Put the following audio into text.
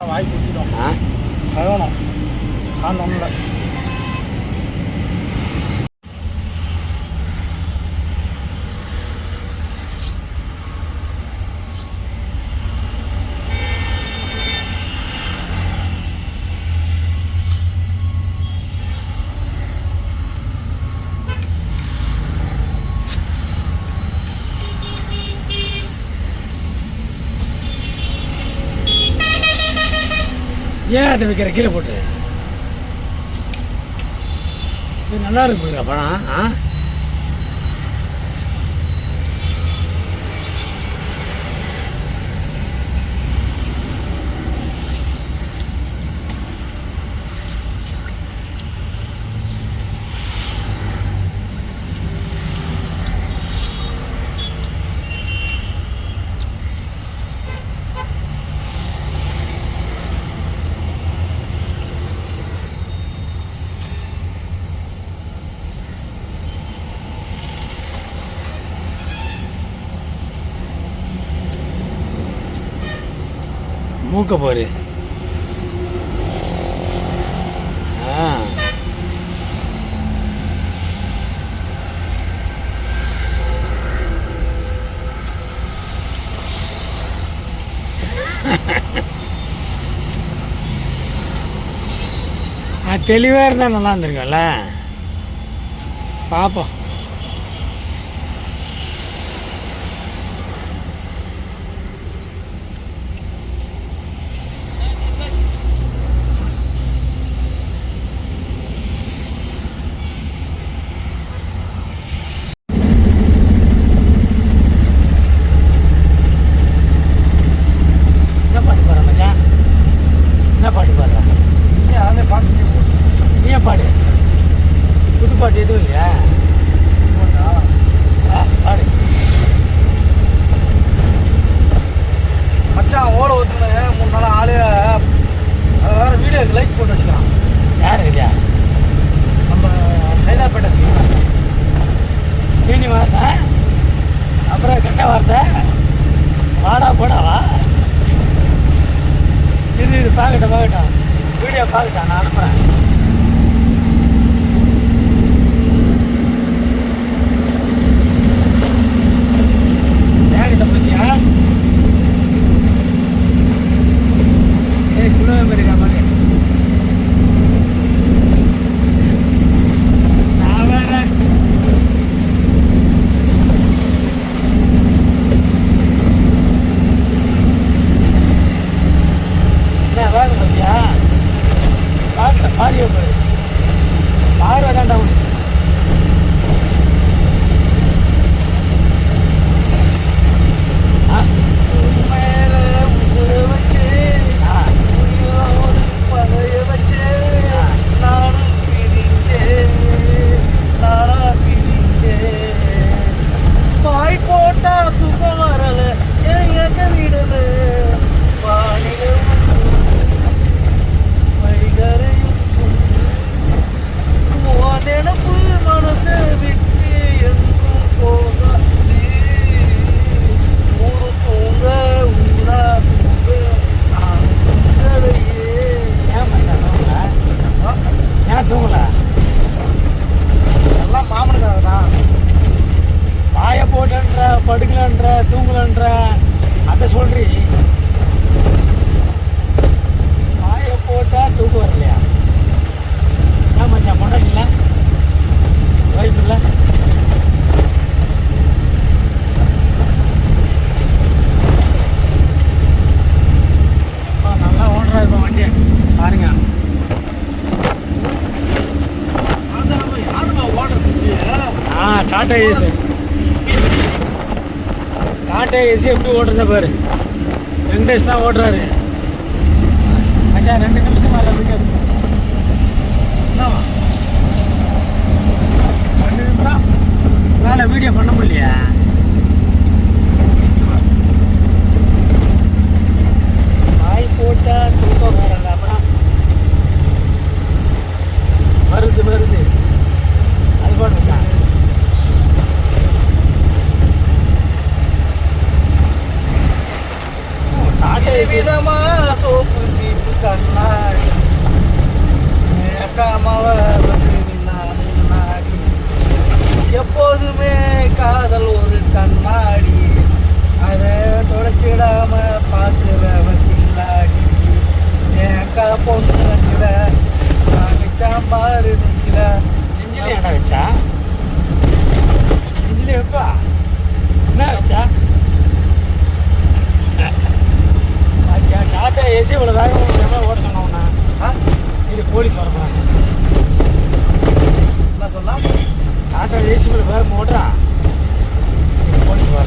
வாய் குத்திடும் ஆ கழுவணும் நான் ஏன் அதை வைக்கிற? கீழே போட்டு. இது நல்லா இருக்கு பழம் ஆ? மூக்க பாரு. ஆ. தெளிவாக இருந்தால் நல்லா இருந்திருக்கும்ல. பார்ப்போம் என்ன பாட்டு பாடுற மச்சான் என்ன பாட்டு பாடுற. அதே பார்த்து நீ பாடு. புது பாட்டு எதுவும் இல்லையா? பாடு. பார்க்கட்டும் பார்க்கட்டும் வீடியோ பார்க்கட்டும் நான் அனுப்புகிறேன் ஏன் தூங்கல டாட்டா ஏசி டாட்டா ஏசி எப்படி ஓடுறத பாரு. வெங்கடேஷ் தான் ஓடுறாரு. மச்சான் ரெண்டு நிமிஷம் மேலே இருக்காது என்னவா ரெண்டு நிமிஷம். வேலை வீடியோ பண்ண முடியலையா? விடாம பார்த்துற வந்தீங்களா ஏக்கா பொண்ணு வச்சுல சாம்பார் வச்சுல செஞ்சில என்ன வச்சா செஞ்சில வைப்பா என்ன வச்சா டாட்டா ஏசி இவ்வளோ வேகம் எவ்வளோ ஓட இது போலீஸ் வர போகிறாங்க என்ன சொன்னா? டாட்டா ஏசி இவ்வளோ வேகம் ஓடுறா போலீஸ் வர.